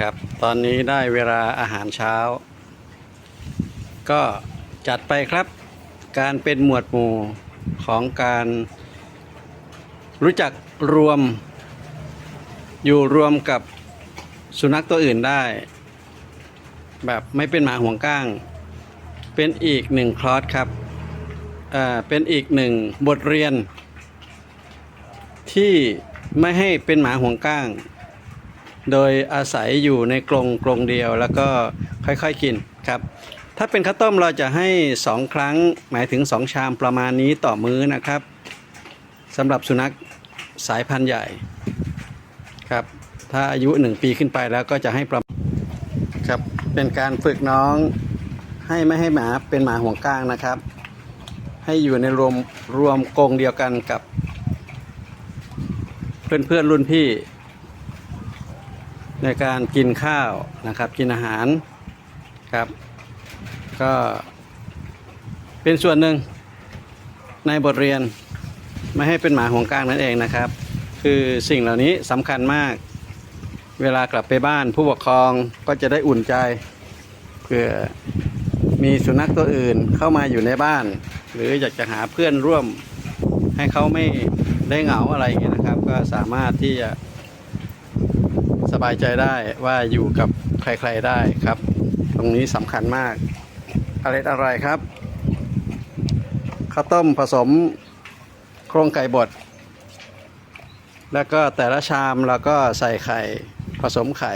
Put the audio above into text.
ครับ ตอนนี้ได้เวลาอาหารเช้า ก็จัดไปครับ การเป็นหมวดหมู่ของการรู้จักรวม อยู่รวมกับสุนัขตัวอื่นได้ แบบไม่เป็นหมาห่วงก้าง เป็นอีกหนึ่งคลอสครับอ่าเป็นอีกหนึ่งบทเรียน ที่ไม่ให้เป็นหมาห่วงก้าง โดยอาศัยอยู่ในกรงกรงเดียวแล้วก็ค่อยๆกินครับ ถ้าเป็นข้าวต้มเราจะให้ 2 ครั้งหมายถึง 2 ชามประมาณนี้ต่อมื้อนะครับสำหรับสุนัขสายพันธุ์ใหญ่ครับ ถ้าอายุ 1 ปีขึ้นไปแล้วก็จะให้ประครับเป็นการฝึกน้องให้ไม่ให้หมาเป็นหมาห่วงก้างนะครับ ให้อยู่ในรวมรวมกรงเดียวกันกับ เพื่อนเพื่อนๆรุ่นพี่ ในการกินข้าวนะครับกินอาหารครับ ก็เป็นส่วนหนึ่งในบทเรียนไม่ให้เป็นหมาห่วงก้างนั่นเองนะครับ คือสิ่งเหล่านี้สำคัญมาก เวลากลับไปบ้านผู้ปกครองก็จะได้อุ่นใจเผื่อมีสุนัขตัวอื่นเข้ามาอยู่ในบ้าน หรืออยากจะหาเพื่อนร่วมให้เขาไม่ได้เหงาอะไรอย่างเงี้ยนะครับ ก็สามารถที่จะ บายใจได้ว่าอยู่กับใครๆได้ครับ ตรงนี้สำคัญมากอะไรอะไรครับข้าวต้มผสมโครงไก่บด แล้วก็แต่ละชามเราก็ใส่ไข่ผสมไข่